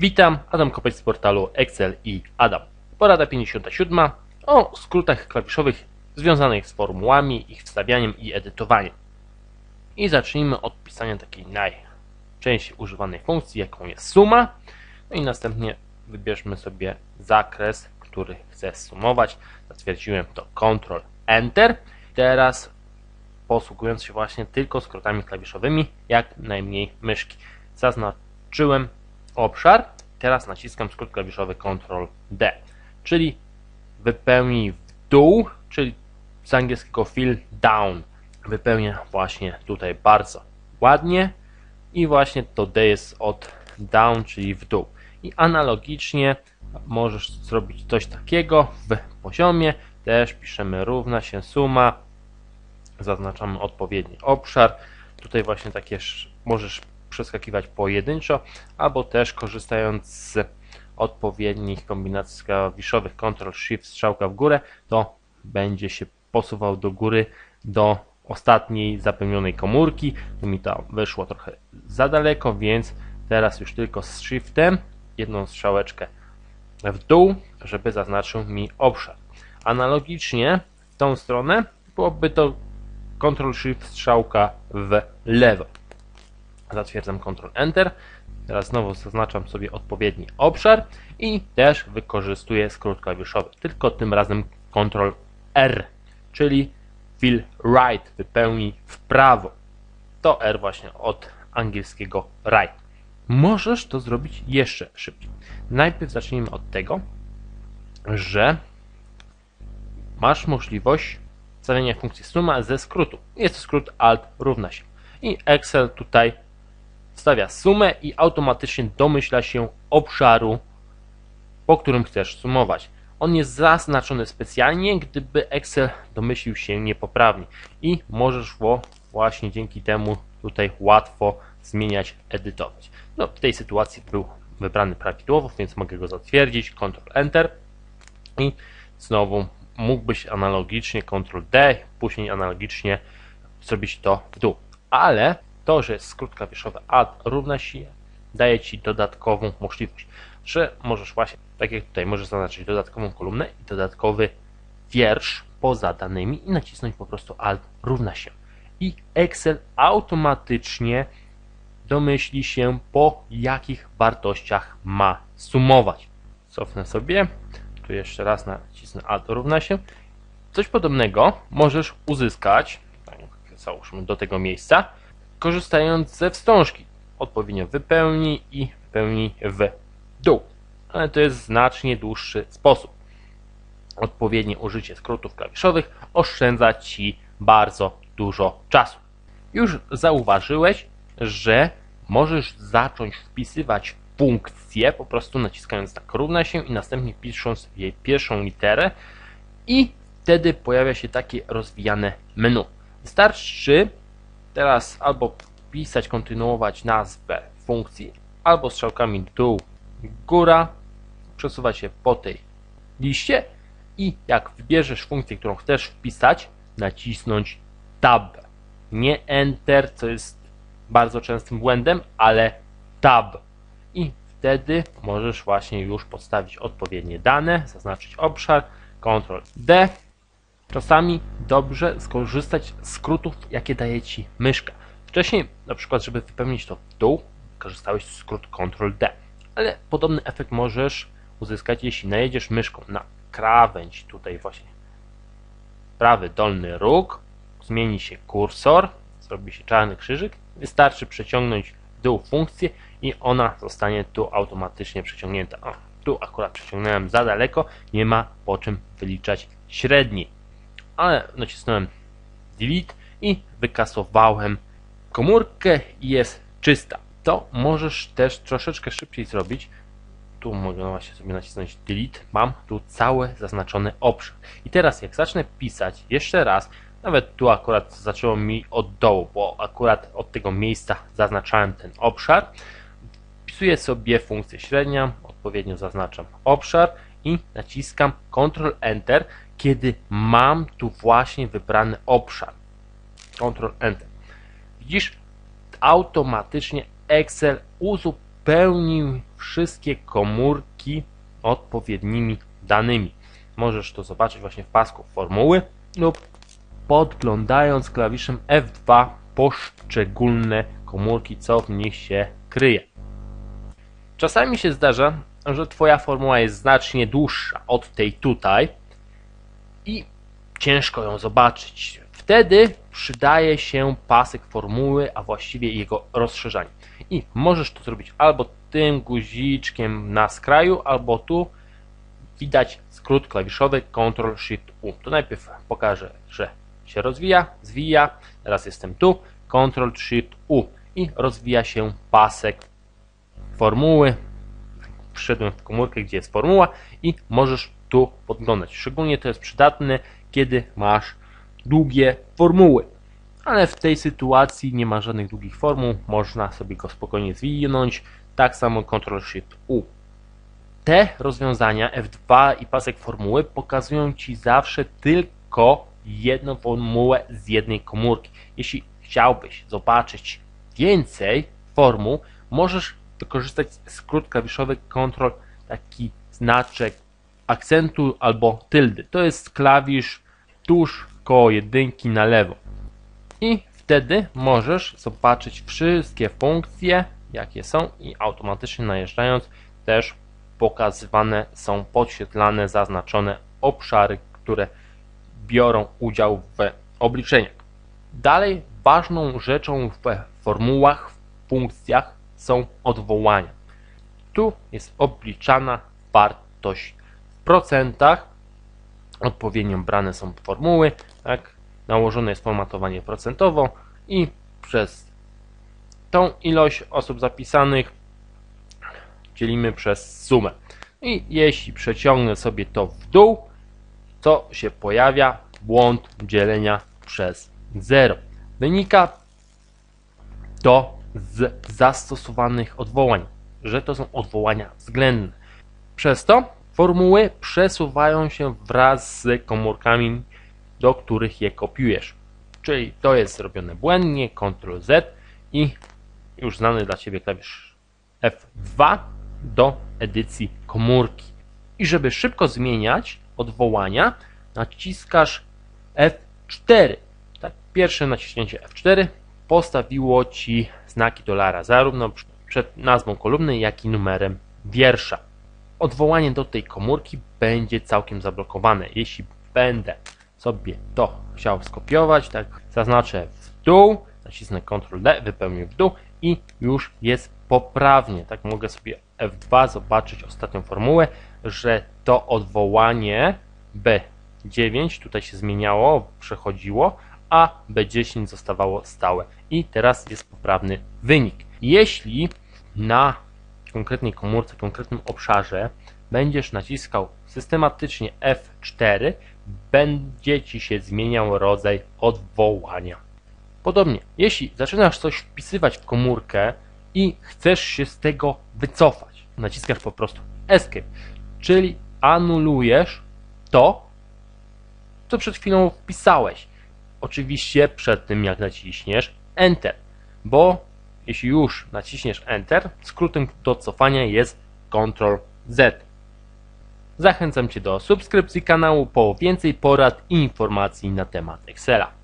Witam, Adam Kopeć z portalu Excel i Adam. Porada 57 o skrótach klawiszowych związanych z formułami, ich wstawianiem i edytowaniem. I zacznijmy od pisania takiej najczęściej używanej funkcji, jaką jest suma. No i następnie wybierzmy sobie zakres, który chcę sumować. Zatwierdziłem to Ctrl Enter. Teraz posługując się właśnie tylko skrótami klawiszowymi, jak najmniej myszki. Zaznaczyłem obszar, teraz naciskam skrót klawiszowy Ctrl D, czyli wypełnij w dół, czyli z angielskiego fill down. Wypełnię właśnie tutaj bardzo ładnie i właśnie to D jest od down, czyli w dół. I analogicznie możesz zrobić coś takiego w poziomie, też piszemy równa się suma, zaznaczamy odpowiedni obszar. Tutaj właśnie takie możesz przeskakiwać pojedynczo, albo też korzystając z odpowiednich kombinacji klawiszowych Ctrl Shift strzałka w górę, to będzie się posuwał do góry do ostatniej zapełnionej komórki. Mi to wyszło trochę za daleko, więc teraz już tylko z Shiftem jedną strzałeczkę w dół, żeby zaznaczył mi obszar. Analogicznie w tą stronę byłoby to Ctrl Shift strzałka w lewo. Zatwierdzam Ctrl Enter. Teraz znowu zaznaczam sobie odpowiedni obszar i też wykorzystuję skrót klawiszowy, tylko tym razem Ctrl R, czyli fill right, wypełnij w prawo. To R właśnie od angielskiego right. Możesz to zrobić jeszcze szybciej. Najpierw zacznijmy od tego, że masz możliwość wstawienia funkcji suma ze skrótu. Jest to skrót alt równa się. I Excel tutaj stawia sumę i automatycznie domyśla się obszaru, po którym chcesz sumować. On jest zaznaczony specjalnie, gdyby Excel domyślił się niepoprawnie i możesz go właśnie dzięki temu tutaj łatwo zmieniać, edytować. No, w tej sytuacji był wybrany prawidłowo, więc mogę go zatwierdzić, Ctrl Enter i znowu mógłbyś analogicznie Ctrl D, później analogicznie zrobić to w dół. Ale to, że skrót klawiszowy Alt równa się daje Ci dodatkową możliwość, że możesz właśnie, tak jak tutaj, możesz zaznaczyć dodatkową kolumnę i dodatkowy wiersz poza danymi i nacisnąć po prostu Alt równa się. I Excel automatycznie domyśli się po jakich wartościach ma sumować. Cofnę sobie, tu jeszcze raz nacisnę Alt równa się. Coś podobnego możesz uzyskać, tak, załóżmy do tego miejsca, korzystając ze wstążki. Odpowiednio wypełnij i wypełnij w dół. Ale to jest znacznie dłuższy sposób. Odpowiednie użycie skrótów klawiszowych oszczędza Ci bardzo dużo czasu. Już zauważyłeś, że możesz zacząć wpisywać funkcję, po prostu naciskając tak równa się i następnie pisząc jej pierwszą literę i wtedy pojawia się takie rozwijane menu. Wystarczy teraz albo pisać, kontynuować nazwę funkcji, albo strzałkami dół, góra, przesuwać się po tej liście i jak wybierzesz funkcję, którą chcesz wpisać, nacisnąć Tab. Nie Enter, co jest bardzo częstym błędem, ale Tab. I wtedy możesz właśnie już podstawić odpowiednie dane, zaznaczyć obszar, Ctrl D. Czasami dobrze skorzystać z skrótów, jakie daje Ci myszka. Wcześniej, na przykład, żeby wypełnić to w dół, korzystałeś z skrót Ctrl D, ale podobny efekt możesz uzyskać, jeśli najedziesz myszką na krawędź, tutaj właśnie prawy dolny róg, zmieni się kursor, zrobi się czarny krzyżyk, wystarczy przeciągnąć w dół funkcję i ona zostanie tu automatycznie przeciągnięta. O, tu akurat przeciągnąłem za daleko, nie ma po czym wyliczać średniej. Ale nacisnąłem delete i wykasowałem komórkę i jest czysta. To możesz też troszeczkę szybciej zrobić. Tu mogę właśnie sobie nacisnąć delete. Mam tu cały zaznaczony obszar. I teraz jak zacznę pisać jeszcze raz, nawet tu akurat zaczęło mi od dołu, bo akurat od tego miejsca zaznaczałem ten obszar. Wpisuję sobie funkcję średnia, odpowiednio zaznaczam obszar i naciskam Ctrl Enter, kiedy mam tu właśnie wybrany obszar. Ctrl Enter. Widzisz, automatycznie Excel uzupełnia wypełnił wszystkie komórki odpowiednimi danymi. Możesz to zobaczyć właśnie w pasku formuły lub podglądając klawiszem F2 poszczególne komórki, co w nich się kryje. Czasami się zdarza, że Twoja formuła jest znacznie dłuższa od tej tutaj i ciężko ją zobaczyć. Wtedy przydaje się pasek formuły, a właściwie jego rozszerzanie. I możesz to zrobić albo tym guziczkiem na skraju, albo tu widać skrót klawiszowy Ctrl Shift U. To najpierw pokażę, że się rozwija, zwija. Teraz jestem tu, Ctrl Shift U i rozwija się pasek formuły. Wszedłem w komórkę, gdzie jest formuła i możesz tu podglądać. Szczególnie to jest przydatne, kiedy masz długie formuły. Ale w tej sytuacji nie ma żadnych długich formuł, można sobie go spokojnie zwinąć. Tak samo Ctrl Shift U. Te rozwiązania F2 i pasek formuły pokazują Ci zawsze tylko jedną formułę z jednej komórki. Jeśli chciałbyś zobaczyć więcej formuł, możesz wykorzystać skrót klawiszowy Ctrl, taki znaczek akcentu albo tyldy. To jest klawisz tuż koło jedynki na lewo. I wtedy możesz zobaczyć wszystkie funkcje, jakie są i automatycznie najeżdżając też pokazywane są podświetlane, zaznaczone obszary, które biorą udział w obliczeniach. Dalej ważną rzeczą w formułach, w funkcjach są odwołania. Tu jest obliczana wartość w procentach. Odpowiednio brane są formuły, tak? nałożone jest formatowanie procentowo i przez tą ilość osób zapisanych dzielimy przez sumę. I jeśli przeciągnę sobie to w dół, to się pojawia błąd dzielenia przez 0. Wynika to z zastosowanych odwołań, że to są odwołania względne. Przez to formuły przesuwają się wraz z komórkami, do których je kopiujesz. Czyli to jest zrobione błędnie, Ctrl Z i już znany dla Ciebie klawisz F2 do edycji komórki. I żeby szybko zmieniać odwołania, naciskasz F4. Tak, pierwsze naciśnięcie F4 postawiło Ci znaki dolara zarówno przed nazwą kolumny, jak i numerem wiersza. Odwołanie do tej komórki będzie całkiem zablokowane. Jeśli będę sobie to chciał skopiować, tak zaznaczę w dół, nacisnę Ctrl D, wypełnię w dół i już jest poprawnie. Tak mogę sobie F2 zobaczyć ostatnią formułę, że to odwołanie B9 tutaj się zmieniało, przechodziło, a B10 zostawało stałe. I teraz jest poprawny wynik. Jeśli na konkretnej komórce, konkretnym obszarze będziesz naciskał systematycznie F4, będzie Ci się zmieniał rodzaj odwołania. Podobnie, jeśli zaczynasz coś wpisywać w komórkę i chcesz się z tego wycofać, naciskasz po prostu Escape, czyli anulujesz to, co przed chwilą wpisałeś. Oczywiście przed tym, jak naciśniesz Enter, bo jeśli już naciśniesz Enter, skrótem do cofania jest Ctrl Z. Zachęcam Cię do subskrypcji kanału po więcej porad i informacji na temat Excela.